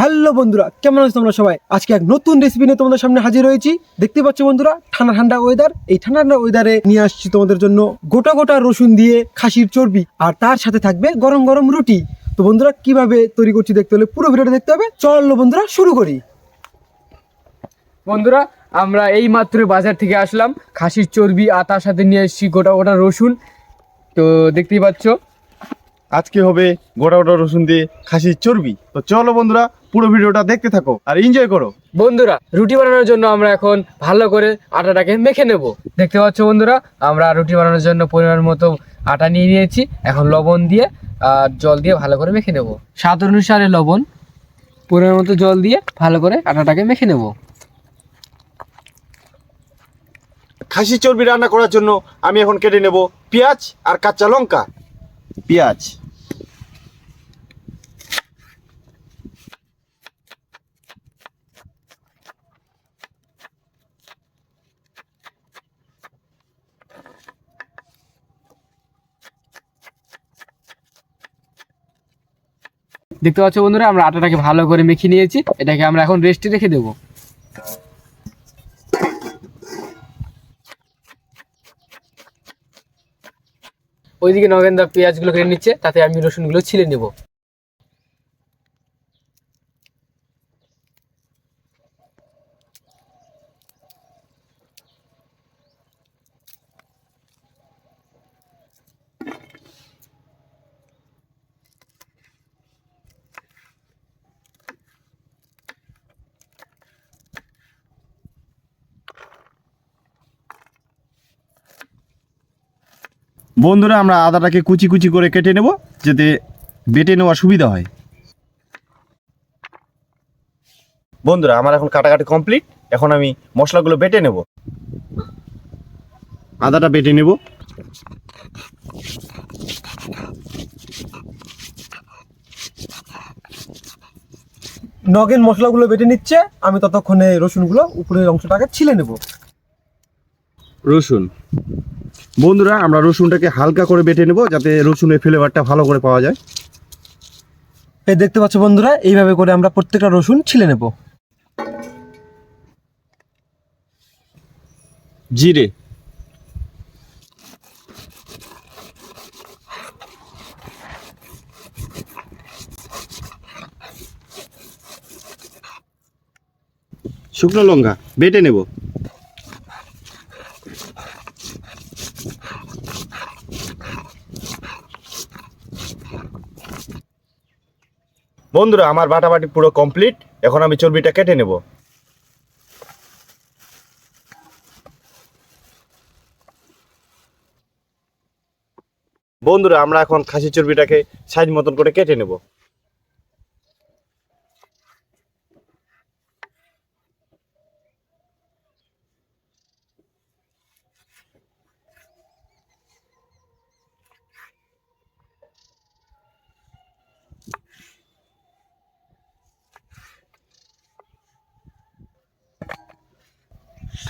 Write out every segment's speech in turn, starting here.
Hello বন্ধুরা, কেমন আছো তোমরা সবাই? আজকে এক নতুন রেসিপি নিয়ে তোমাদের সামনে হাজির হয়েছি। দেখতে পাচ্ছ বন্ধুরা, ঠান্ডা ঠান্ডা ওয়েদার এই ঠান্ডা ঠান্ডা ওয়েদারে নিয়ে আসছি তোমাদের জন্য গোটা গোটা রসুন দিয়ে খাসির চর্বি। আর তার সাথে থাকবে গরম গরম রুটি। তো বন্ধুরা, কীভাবে তৈরি করছি দেখতে হলে পুরো ভিডিওটা দেখতে হবে। চলো বন্ধুরা, শুরু করি। বন্ধুরা, আমরা এই মাত্র বাজার থেকে আসলাম। খাসির চর্বি আর তার সাথে নিয়ে এসেছি গোটা গোটা রসুন। তো দেখতেই পাচ্ছ, আজকে হবে গোটা গোটা রসুন দিয়ে খাসির চর্বি। তো চলো বন্ধুরা পুরো ভিডিওটা দেখতে থাকো আর এনজয় করো। বন্ধুরা রুটি বানানোর জন্য আমরা এখন ভালো করে আটাটাকে মেখে নেব। দেখতে পাচ্ছ বন্ধুরা আমরা রুটি বানানোর জন্য পরিমাণ মতো আটা নিয়ে নিয়েছি। এখন লবণ দিয়ে আর জল দিয়ে ভালো করে মেখে নেব। স্বাদ অনুসারে লবণ পরিমাণ মতো জল দিয়ে ভালো করে আটাটাকে মেখে নেব। খাসির চর্বি রান্না করার জন্য আমি এখন কেটে নেব পেঁয়াজ আর কাঁচা লঙ্কা। পেঁয়াজ। দেখতে পাচ্ছ বন্ধুরা, আমরা আটাটাকে ভালো করে মেখে নিয়েছি। এটাকে আমরা এখন রেস্টে রেখে দেবো। ওইদিকে নগেন্দা পেঁয়াজগুলো কেটে নিচ্ছে, তাতে আমি রসুনগুলো ছিলে নেব। বন্ধুরা আমরা আদাটাকে কুচি কুচি করে কেটে নেব যাতে বেটে নেওয়া সুবিধা হয়। বন্ধুরা আমার এখন কাটাকাটি কমপ্লিট। এখন আমি মশলাগুলো বেটে নেব। আদাটা বেটে নেব। নগেন মশলাগুলো বেটে নিচ্ছে। আমি ততক্ষণে রসুনগুলো উপরের অংশটাকে ছিলে নেব। রসুন। বন্ধুরা আমরা রসুনটাকে হালকা করে বেটে নেব যাতে রসুনের ফ্লেভারটা ভালো করে পাওয়া যায়। এই দেখতে পাচ্ছ বন্ধুরা এইভাবে করে আমরা প্রত্যেকটা রসুন ছিলে নেব। জিরে। শুকনো লঙ্কা বেটে নেব। বন্ধুরা, আমার বাটাবাটি পুরো কমপ্লিট এখন আমি চর্বিটা কেটে নেব। বন্ধুরা, আমরা এখন খাসি চর্বিটাকে সাইজ মতন করে কেটে নেব।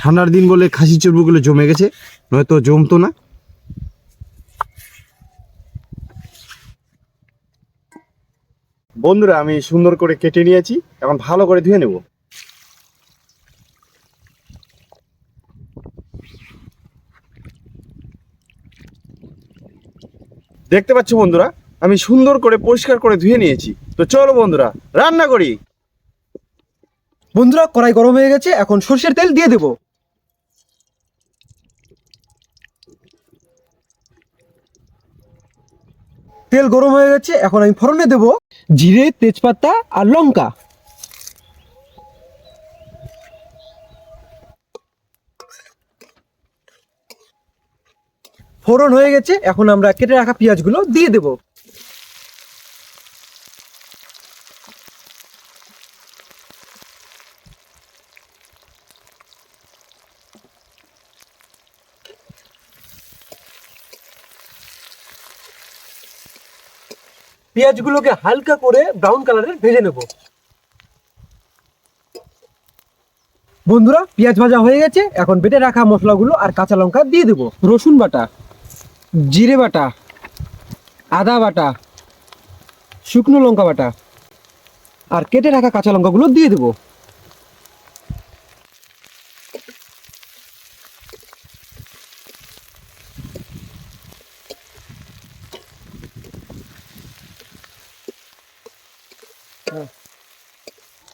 ঠান্ডার দিন বলে খাসি চর্বিগুলো জমে গেছে, নয়তো জমতো না। বন্ধুরা, আমি সুন্দর করে কেটে নিয়েছি, এখন ভালো করে ধুয়ে নেব। দেখতে পাচ্ছ বন্ধুরা, আমি সুন্দর করে পরিষ্কার করে ধুয়ে নিয়েছি। তো চলো বন্ধুরা, রান্না করি। বন্ধুরা, কড়াই গরম হয়ে গেছে, এখন সর্ষের তেল দিয়ে দেব। তেল গরম হয়ে গেছে, এখন আমি ফোড়নে দেব জিরে, তেজপাতা আর লঙ্কা। ফোড়ন হয়ে গেছে, এখন আমরা কেটে রাখা পেঁয়াজগুলো দিয়ে দেব। পেঁয়াজগুলোকে হালকা করে ব্রাউন কালারের ভেজে নেব। বন্ধুরা, পেঁয়াজ ভাজা হয়ে গেছে। এখন বেটে রাখা মশলাগুলো আর কাঁচা লঙ্কা দিয়ে দেবো। রসুন বাটা, জিরে বাটা, আদা বাটা, শুকনো লঙ্কা বাটা, আর কেটে রাখা কাঁচা লঙ্কাগুলো দিয়ে দেবো।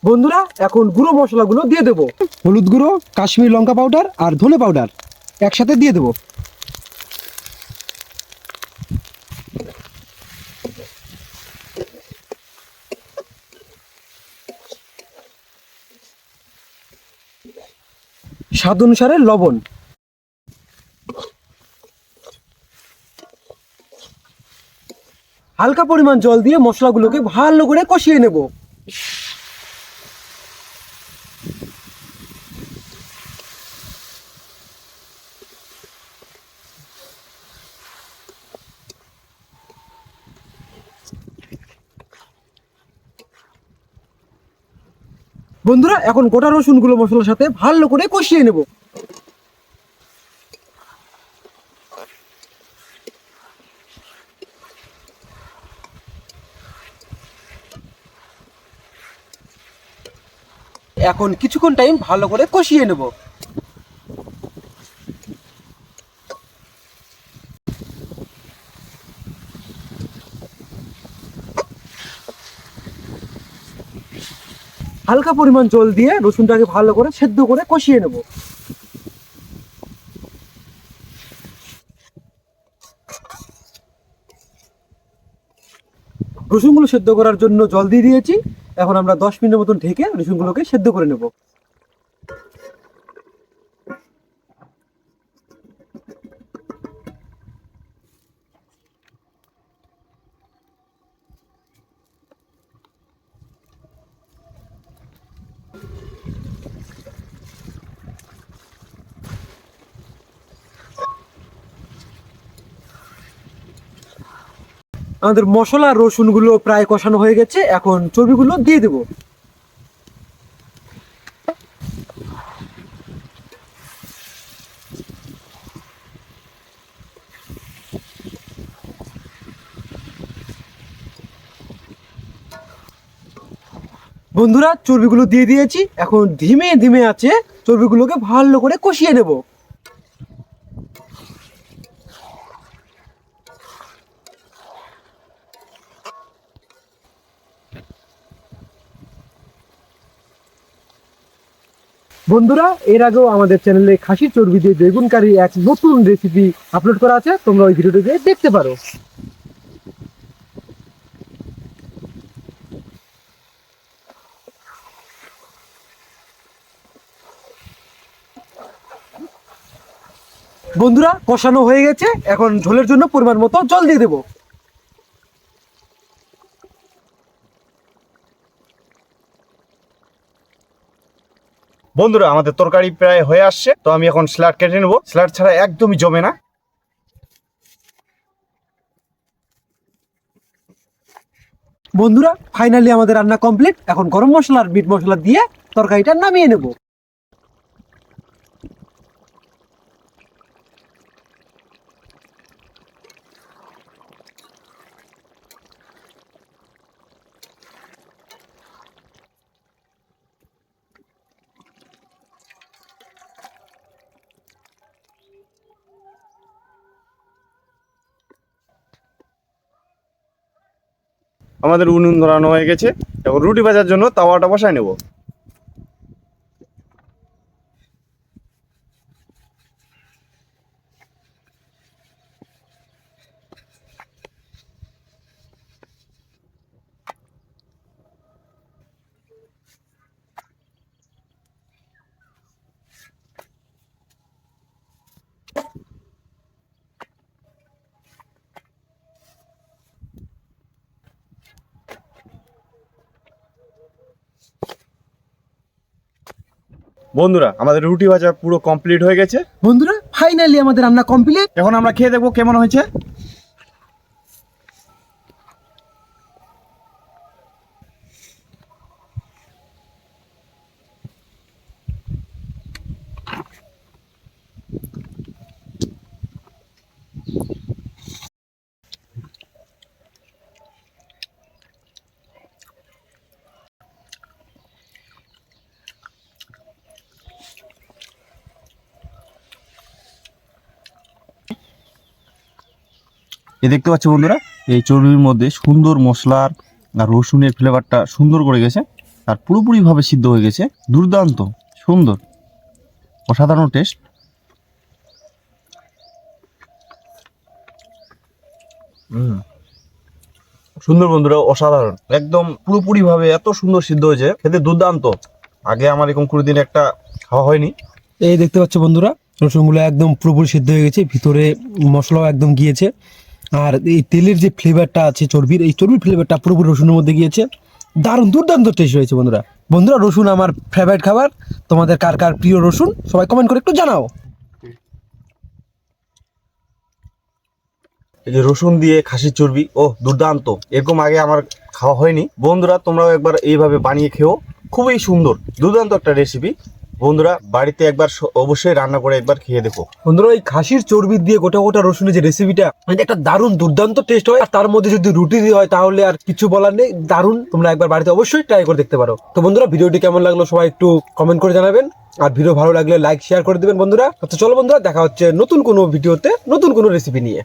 বন্ধুরা, এখন গুঁড়ো মশলাগুলো দিয়ে দেবো। হলুদ গুঁড়ো, কাশ্মীর লঙ্কা পাউডার আর ধনে পাউডার একসাথে দিয়ে দেবো। স্বাদ অনুসারে লবণ। হালকা পরিমাণ জল দিয়ে মশলাগুলোকে ভালো করে কষিয়ে নেব। বন্ধুরা, এখন গোটা রসুনগুলো মশলার সাথে ভালো করে কষিয়ে নেব। এখন কিছুক্ষণ টাইম ভালো করে কষিয়ে নেব। হালকা পরিমাণ জল দিয়ে রসুনটাকে ভালো করে সেদ্ধ করে কষিয়ে নেব। রসুনগুলো সেদ্ধ করার জন্য জল দিয়ে দিয়েছি। এখন আমরা দশ মিনিটের মতন ঢেকে রসুনগুলোকে সেদ্ধ করে নেব। আমাদের মশলা, রসুনগুলো প্রায় কষানো হয়ে গেছে। এখন চর্বিগুলো দিয়ে দেবো। বন্ধুরা, চর্বিগুলো দিয়ে দিয়েছি। এখন ধীমে ধীমে আছে, চর্বিগুলোকে ভালো করে কষিয়ে নেব। বন্ধুরা, এর আগেও আমাদের চ্যানেলে খাসির চর্বি দিয়ে বেগুন কারি এক নতুন রেসিপি আপলোড করা আছে। তোমরা ওই ভিডিওটিকে দেখতে পারো। বন্ধুরা, কষানো হয়ে গেছে। এখন ঝোলের জন্য পরিমাণ মতো জল দিয়ে দেবো। বন্ধুরা, আমাদের তরকারি প্রায় হয়ে আসছে, তো আমি এখন স্ল্যাট কেটে নেব। স্ল্যাট ছাড়া একদমই জমে না। বন্ধুরা ফাইনালি আমাদের রান্না কমপ্লিট এখন গরম মশলা আর মিট মশলা দিয়ে তরকারিটা নামিয়ে নেব। আমাদের উনুন ধরানো হয়ে গেছে এখন রুটি ভাজার জন্য তাওয়াটা বসায় নেব। বন্ধুরা আমাদের রুটি ভাজা পুরো কমপ্লিট হয়ে গেছে। বন্ধুরা ফাইনালি আমাদের রান্না কমপ্লিট এখন আমরা খেয়ে দেখব কেমন হয়েছে। এ দেখতে পাচ্ছ বন্ধুরা এই চর্বির মধ্যে সুন্দর মশলার আর রসুনের ফ্লেভারটা সুন্দর করে গেছে আর পুরোপুরিভাবে সিদ্ধ হয়ে গেছে। দুর্দান্ত সুন্দর অসাধারণ টেস্ট সুন্দর বন্ধুরা অসাধারণ। একদম পুরোপুরি ভাবে এত সুন্দর সিদ্ধ হয়েছে খেতে দুর্দান্ত। আগে আমার এরকম কোনোদিন একটা খাওয়া হয়নি। এই দেখতে পাচ্ছ বন্ধুরা রসুনগুলো একদম পুরোপুরি সিদ্ধ হয়ে গেছে ভিতরে মশলাও একদম গিয়েছে। আর এই তেলের যে ফ্লেভারটা আছে চর্বির, এই চর্বির ফ্লেভারটা পুরোপুরি রসুনের মধ্যে গিয়েছে। দারুণ, দুর্দান্ত টেস্ট হয়েছে বন্ধুরা। বন্ধুরা, রসুন আমার ফেভারিট খাবার। তোমাদের কার কার প্রিয় রসুন, সবাই কমেন্ট করে একটু জানাও। এই যে রসুন দিয়ে খাসির চর্বি ও দুর্দান্ত। এরকম আগে আমার খাওয়া হয়নি। বন্ধুরা, তোমরাও একবার এইভাবে বানিয়ে খেও। খুবই সুন্দর, দুর্দান্ত একটা রেসিপি বন্ধুরা, বাড়িতে একবার অবশ্যই রান্না করে একবার খেয়ে দেখো। বন্ধুরা, এই খাসির চর্বি দিয়ে গোটা গোটা রসুনের যে রেসিপিটা এটা একটা দারুণ দুর্দান্ত টেস্ট হয়। আর তার মধ্যে যদি রুটি দিয়ে হয়, তাহলে আর কিছু বলার নেই। দারুণ, তোমরা একবার বাড়িতে অবশ্যই ট্রাই করে দেখতে পারো। তো বন্ধুরা, ভিডিওটি কেমন লাগল সবাই একটু কমেন্ট করে জানাবেন। আর ভিডিও ভালো লাগলে লাইক শেয়ার করে দিবেন বন্ধুরা। তো চলো বন্ধুরা, দেখা হচ্ছে নতুন কোনো ভিডিওতে নতুন কোনো রেসিপি নিয়ে।